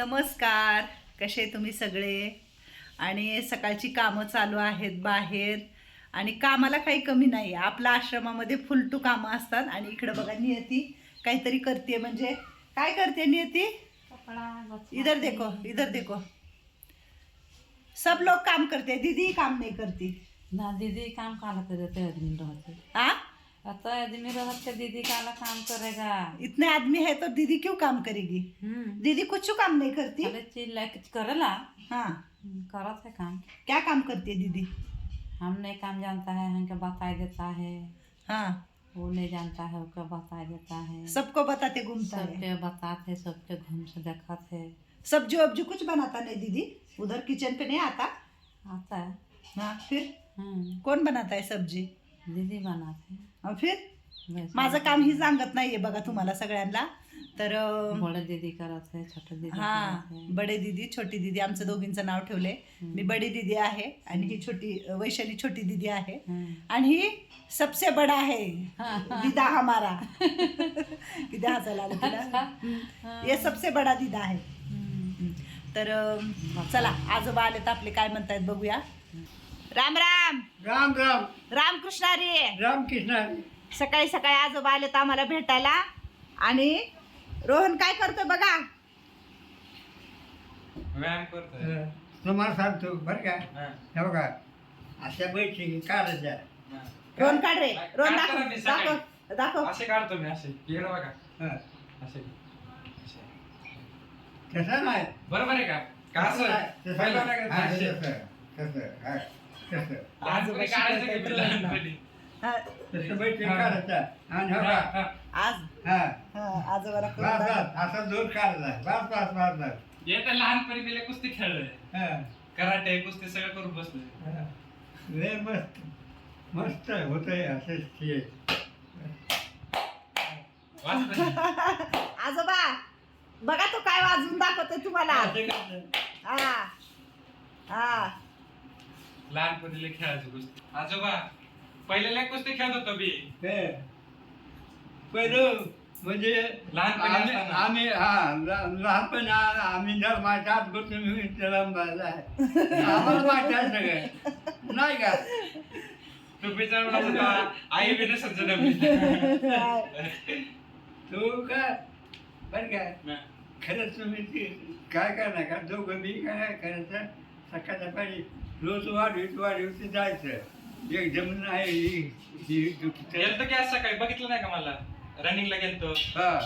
नमस्कार कसे तुम्ही सगळे? आणि सकाळची कामं चालू आहेत बाहेर. आणि कामाला काही कमी नाही आपल्या आश्रमामध्ये फुलटू कामं असतात. आणि इकडं बघा नियती काहीतरी करते म्हणजे काय करते नियती? इधर देखो इधर देखो. सब लोग काम करते दीदी काम नहीं करती. ना दीदी काम काला करते रहते. आता आदमी रहत के दीदी काला काम करेगा। इतने आदमी है तो दीदी क्यों काम करेगी? हम्म। दीदी कुछ काम नहीं करती। चिल्ला करेला। हाँ। हम्म, करत है काम। क्या काम करती है दीदी? हम नहीं काम जानता है हमके बता देता है। हाँ। वो नहीं जानता है उसको बता देता है। सबको बताते घूमता है। सबके बताते सबके घूम से देखत है। सब्ज़ी वब्जी कुछ बनाता नहीं दीदी। उधर किचन पे नहीं आता? आता है। हाँ फिर? हम्म, कोण बनाता है सब्ज़ी? दीदी बनाते. हैं फिर? माझं काम ही सांगत नाहीये बघा तुम्हाला सगळ्यांना. तर अं, बड़े दीदी करत है छोटे दीदी हा करत है बडे दीदी छोटी दीदी आमचं दोघींचं नाव ठेवलंय. मी बडी दीदी आहे आणि ही छोटी वैशाली छोटी दीदी आहे. हम्म, आणि ही सबसे बडा है हाँ, दीदा हमारा. किती हसायला आलं तिला. हम्म. ये सबसे बडा दीदा आहे. हम्म, तर अं, चला आजोबा आले तर आपले काय म्हणतायत बघूया. राम राम. राम राम. रामकृष्ण रे रामकृष्ण सकाळी सकाळी आजोबा आले तर आम्हाला भेटायला. आणि रोहन काय करतोय बघा. व्यायाम करतोय. अ, तुम्हाला सांगतो बरं का? हा, हे बघा अशा बैठकी काढायच्या हा. रोहन काढ रे. रोहन काढतो दाखव सकाळी. दाखव दाखव. असे काढतो मी असे. इकडे बघा. हं. असे. असे. तसं नाही. बरोबर आहे का? असं? तसं नाही. तसं, हा, तसं. तसं हा. हो हा, हो. हा. हा हा, हे. लहानपणी मी लय कुस्ती खेळलोय. हं, कराटे कुस्ती सगळं करून बसलोय. हं. लय मस्त. मस्त होतंय असं हे. वाचतोय. आजोबा बघा तो काय वाजवून दाखवतोय तुम्हाला. हा. हा. लहानपणी लय खेळायचो कुस्ती आजोबा पहिले लय कुस्ती खेळत होतो मी. पहिलं म्हणजे लहानपणी आम्ही असताना. आम्ही हा ल- लहानपणी आ- आम्ही धर्माच्या आत बसून मी आहे. आम्हाला माहिती आहे सगळं. नाही का? तू बिचार म्हणत होता आई बी नसत तू काय बरं काय खरंच तुम्ही ते काय करणार का? दोघं मी काय करायचं सकाळच्या पाणी रोज वाढवीत वाढवीत जायचं एक जमीन आहे ही ही दुखी गेलतो की आज सकाळी? बघितलं नाही का मला? रनिंगला गेलतो. हा.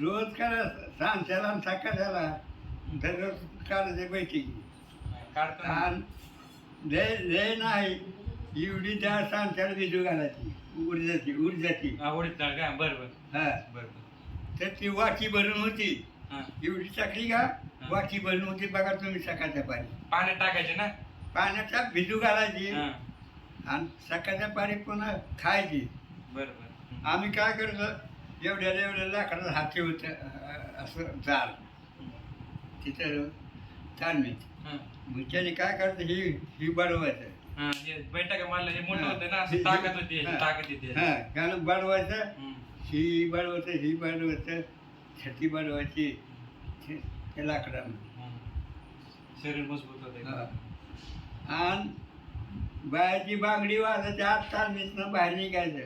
रोज करा सांच्याला आणि सकाळच्याला. दररोज काढायचे बैठकी. काढतो ना. आणि लय लय नाही. एवढी त्या सांच्याला बिजू घालायची. ऊर्जाची ऊर्जाची आवडीत डाळ का? बरं बरं. हा. बरं बरं. तर ती वाटी भरून होती. हा. एवढी टाकली का? वाटी भरून होती. बघा तुम्ही सकाळच्या पाणी पाण्यात टाकायचे ना? पाण्याचा भिजू घालायची हा. आणि सकाळच्या पाणी पुन्हा खायची बरं बरं आम्ही काय करतो एवढ्या एवढ्या लाकडाचं हाती होतं असं जाळ तिथं हा. मग त्याने काय करतं ही ही बडवायचं बैठक मारलं हे मोठं. होतं ना असं ताकद होती हा. ताकद येते हा कारण बडवायचं. ही बडवायचं ही बडवायचं छती बडवायची ते हम्म. शरीर मजबूत होते. आणि बायाची बांगडी वाजायची आत तालमीतनं बाहेर निघायचं.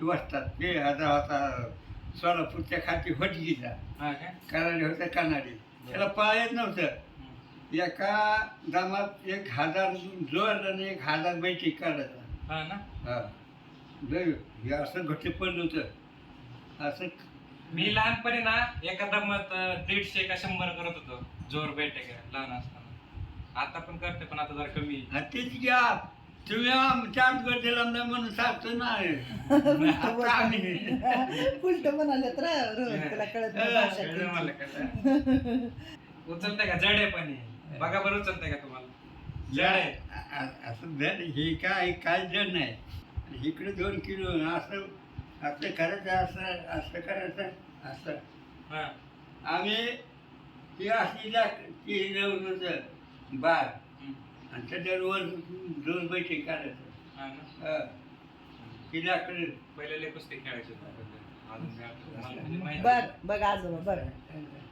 ते वाजतात ते आता होता सोलापूरच्या खाती हा काय कराडे होतं कानाडी. त्याला पळा येत नव्हतं. एका दमात एक हजार जोर आणि एक हजार बैठी काढायचा. हा ना? हा. असं घट्ट पडलं होतं. असं मी लहानपणी ना एका दमात दीडशे का शंभर करत होतो. जोर बैठक लहान असताना. आता पण करते पण आता जरा कमी. तेच घ्या तुम्ही आमच्या गरजेला म्हणून सांगतो ना. आता आम्ही. उलट म्हणाले तर रोहन तुला कळत नाही भाषा कळलं मला त्यांची. कळलं. उचलते का? जड आहे पण हे. बघा बरं उचलते का तुम्हाला? जड आहे. असं जड हे काय काय जड नाही. आणि इकडे दोन किलो असं असं करायचं असं असं करायचं असं. हा. आम्ही ती अशी लाक- ती लावून होतं बार. हम्म. आणि दोन बैठे काढायचं. हा ना. हा. ती पहिले लय कुस्ती खेळायचे अजून काय आठवतं मला म्हणजे माहिती बघ नाही. बघ आजोबा बघ.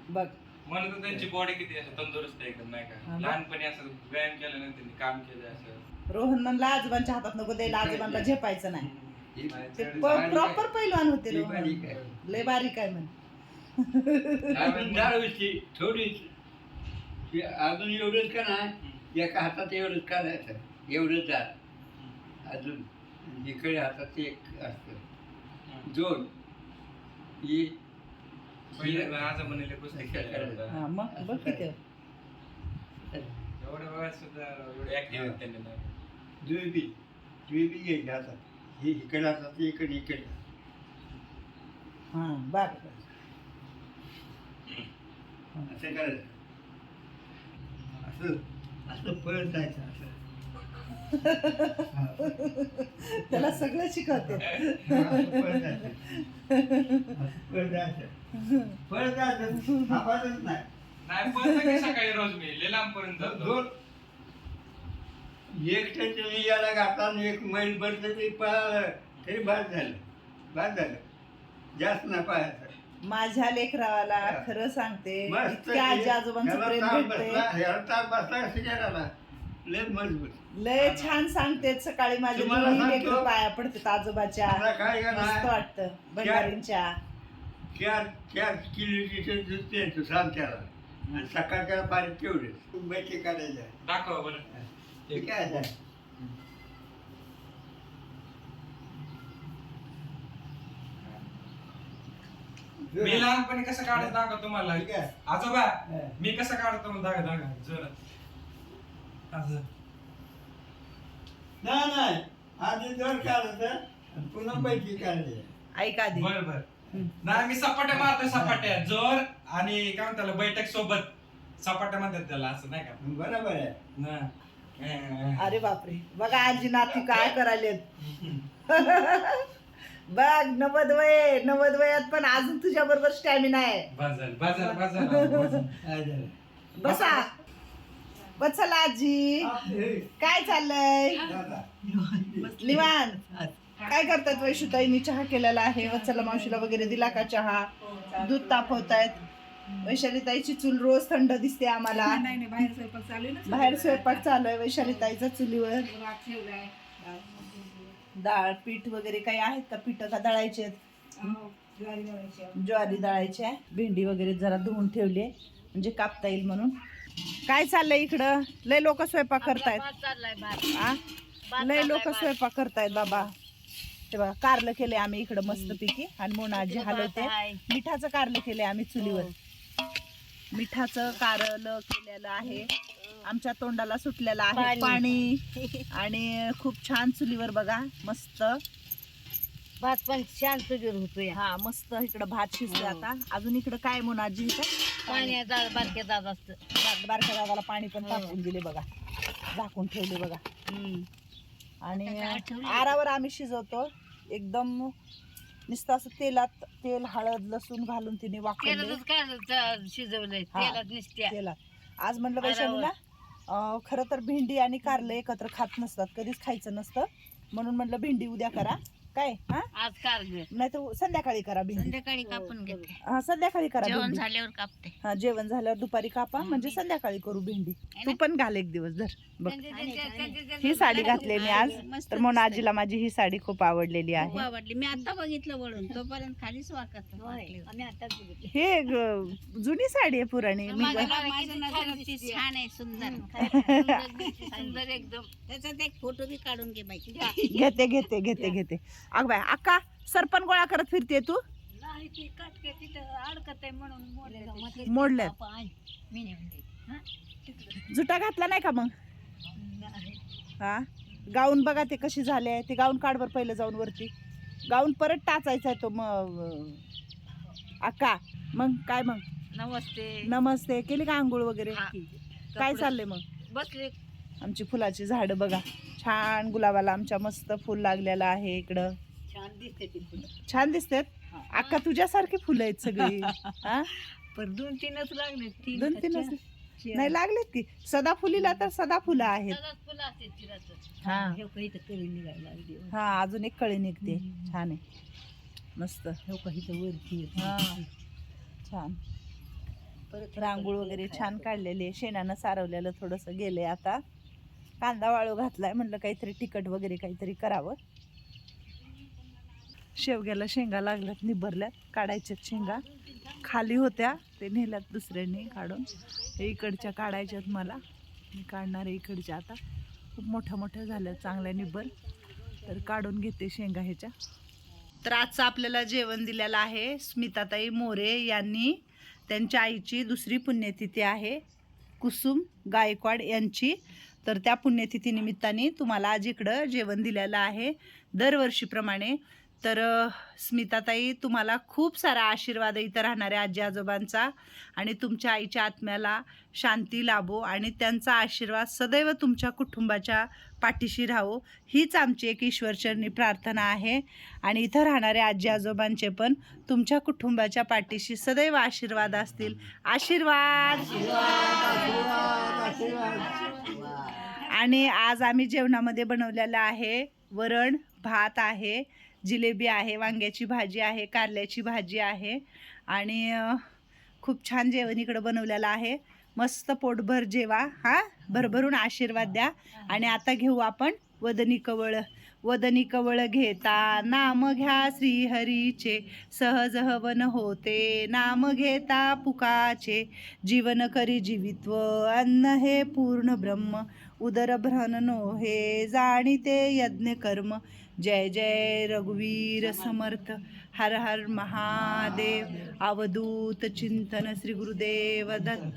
बघ. मला तर त्यांची बॉडी किती असं तंदुरुस्त आहे एकदम नाही हा का ना? लहानपणी असं व्यायाम त्यांनी काम केलं असं. रोहन म्हणला आजोबांच्या हातात नको द्यायला आजोबांना झेपायचं नाही. ही ते. प्रॉपर पैलवान होते बारीक रोहन. आहे. लय बारीक आहे म्हण. आपण थोडीच ती अजून एवढंच का नाही? एका हातात एवढंच करायचं एवढंच जात अजून इकडे हातात एक असतं. दोन. ही पहिले आज म्हणले कुस्ती खेळायला हा मग बघ किती एवढ्या वयात सुद्धा एवढे ऍक्टिव्ह आहेत त्यांनी नाही. जुळबी जुळबी घ्यायची हातात ही इकडे हातात इकडे इकडे. हा बर असं करायचं. असं असं पळत जायचं असं. हा. त्याला सगळं शिकवते. हा, असं पळत जायचं. असं पळत जायचं. पळत जायचं. थांबायचंच नाही. नाही सकाळी रोज मी. जातो. दोन एक याला घातला एक मैल भर तरी पळालं तरी बाद झालं. बाद झालं. जास्त नाही पाहायचं माझ्या लेकराला खरं सांगते मस्त इतक्या आजी आजोबांचं प्रेम ताप भेटते बसला ह्याला ताप बसला सिगाराला लय मजबूत. लय छान सांगते सकाळी माझे तुम्हाला दोन्ही सांगतो. लेकरं पाया पडतात आजोबाच्या. काय मस्त वाटतं भंडारींच्या. चार चार किलोची दूध द्यायचं सांगत्याला. आणि सकाळच्या पाणी तेवढे बैठी काढायच्या दाखवा बरं. ते काय आहे? मी लहानपणी कसं काढत दाखव तुम्हाला? ठीक आहे. आजोबा. मी कसं काढतो मग? दाखव दाखव. जोरात असं नाही नाही. आधी जोर काढायचं आणि पुन्हा बैठी काढायची ऐका आधी. बर बर. नाही मी सपाट्या मारतो सपाट्या. जोर आणि काय म्हणतात बैठक सोबत. सपाट्या म्हणतात त्याला असं नाही का? बरोबर आहे. ना. अरे बापरे. बघा आजी नाती काय करायलेत. बघ नव्वद वय नव्वद वयात पण अजून तुझ्या बरोबर स्टॅमिना आहे. बाजार बाजार बाजार काय झालं? बसा. बसला आजी. काय चाललंय. निवांत. काय करतात वैशुताई मी चहा केलेला आहे. वत्सला मावशीला वगैरे दिला का चहा? दूध तापवतायत. वैशालीताईची चूल रोज थंड दिसते आम्हाला. नाही नाही बाहेर स्वयंपाक चालू आहे ना. बाहेर स्वयंपाक चालू आहे वैशालीताईचा चुलीवर. ठेवलाय डाळ पीठ वगैरे काही आहेत का? पीठ का दळायचे आहेत? हो, ज्वारी दळायची आहे. भेंडी वगैरे जरा धुवून ठेवली आहे. म्हणजे कापता येईल म्हणून. काय चाललंय इकडं? लय लोक स्वयंपाक करतायत. आ? लय लोक स्वयंपाक करतायत बाबा. ते बघा कारलं केलंय आम्ही इकडं मस्त पैकी आणि मोनाजी हलवते. मिठाचं कारलं केलंय आम्ही चुलीवर. मिठाचं कारलं केलेलं आहे. आमच्या तोंडाला सुटलेलं आहे पाणी. आणि खूप छान चुलीवर बघा मस्त. भात पण छान तुझ्यावर होतोय. हा मस्त इकडं भात शिजले आता. अजून इकडं काय मोनाजी इथं? पाणी दादा बारके दादा असत बारक्या दादाला पाणी पण टाकून दिले बघा. झाकून ठेवले बघा. आणि. आरावर आम्ही शिजवतो. एकदम नुसतं असं तेलात तेल हळद लसूण घालून तिने च- शिजवलंय? हा. तेलात आज म्हणलं वैशालीला खरं तर भेंडी आणि कारलं एकत्र खात नसतात. कधीच खायचं नसतं. म्हणून म्हटलं भेंडी उद्या करा. काय? हा? आज नाही तर संध्याकाळी करा भेंडी. संध्याकाळी कापून घेते. हा संध्याकाळी करा जेवण भेंडी. झाल्यावर कापते. हा जेवण झाल्यावर दुपारी कापा म्हणजे संध्याकाळी करू भेंडी. तू पण घाल एक दिवस धर. बघ. ही साडी घातली मी आज तर म्हणून आजीला माझी ही साडी खूप आवडलेली खूप आहे. आवडली. मी आता बघितलं वळून. तोपर्यंत खालीच वाकत आम्ही आताच बघितलं. हे ग- जुनी साडी आहे पुराणी मी छान आहे सुंदर. सुंदर एकदम. त्याच्यात एक फोटो बी काढून घे बाई. घेते घेते घेते घेते. अग बाय अक्का सरपण गोळा करत फिरते तू? नाही ती काटके तिथं अडकत आहे म्हणून मोडल्यात मी नेऊन देईन. जुटा घातला नाही का मग? हा? गाऊन बघा ते कशी झाले ते गाऊन काढ बरं पहिलं जाऊन वरती. गाऊन परत टाचायचा आहे तो मग अक्का. मग काय मग? नमस्ते. नमस्ते. केली का आंघोळ वगैरे? हा. काय चाललंय मग? बसले. आमची फुलाची झाडं बघा. छान गुलाबाला आमच्या मस्त फुल लागलेलं आहे इकडं. छान दिसते ती फुलं. छान दिसतात? अक्का तुझ्यासारखी फुलं आहेत सगळी. हा? पण दोन तीनच लागले. तीन दोन का तीन चार? नाही लागलेत की. सदा फुलीला तर सदा फुलं आहेत. फुलं असते. हा. हे काही तर कळी निघायला लागली. हा अजून एक कळी निघते. छान आहे. मस्त. हे काही तर वरती हा. छान. रांगोळ वगैरे छान काढलेली आहे. शेणानं सारवलेलं थोडंसं गेलंय आता. कांदा वाळू घातलाय म्हणलं काहीतरी तिखट वगैरे काहीतरी करावं. शेवग्याला शेंगा लागल्यात निबरल्यात काढायच्यात शेंगा. खाली होत्या ते नेल्यात दुसऱ्यांनी काढून. इकडच्या काढायच्यात मला. मी काढणार आहे इकडच्या आता. खूप मोठ्या मोठ्या झाल्या चांगल्या निब्बर तर काढून घेते शेंगा ह्याच्या. तर आजचं आपल्याला जेवण दिलेलं आहे स्मिताताई मोरे यांनी. त्यांच्या आईची दुसरी पुण्यतिथी आहे. कुसुम गायकवाड यांची. तर त्या पुण्यतिथीनिमित्ताने तुम्हाला आज इकडं जेवण दिलेलं आहे दरवर्षीप्रमाणे. तर स्मिताताई तुम्हाला खूप सारा आशीर्वाद इथं राहणाऱ्या आजी आजोबांचा आणि तुमच्या आईच्या आत्म्याला शांती लाभो आणि त्यांचा आशीर्वाद सदैव तुमच्या कुटुंबाच्या पाठीशी राहो. हीच आमची एक ईश्वरचरणी प्रार्थना आहे आणि इथं राहणाऱ्या आजी आजोबांचे पण तुमच्या कुटुंबाच्या पाठीशी सदैव आशीर्वाद असतील. आशीर्वाद! आणि आज आम्ही जेवणामध्ये बनवलेलं आहे वरण भात आहे जिलेबी आहे वांग्याची भाजी आहे कारल्याची भाजी आहे आणि खूप छान जेवण इकडं बनवलेलं आहे. मस्त पोटभर जेवा हां? भरभरून आशीर्वाद द्या. आणि आता घेऊ आपण वदनी कवळ. वदनी कवळ घेता नाम घ्या श्रीहरीचे. सहज हवन होते नाम घेता पुकाचे. जीवन करी जीवित्व अन्न हे पूर्ण ब्रह्म. उदर भ्रन हे जाणीते यज्ञ कर्म. जय जय रघुवीर समर्थ. हर हर महादेव. अवधूत चिंतन श्री गुरुदेव दत्त.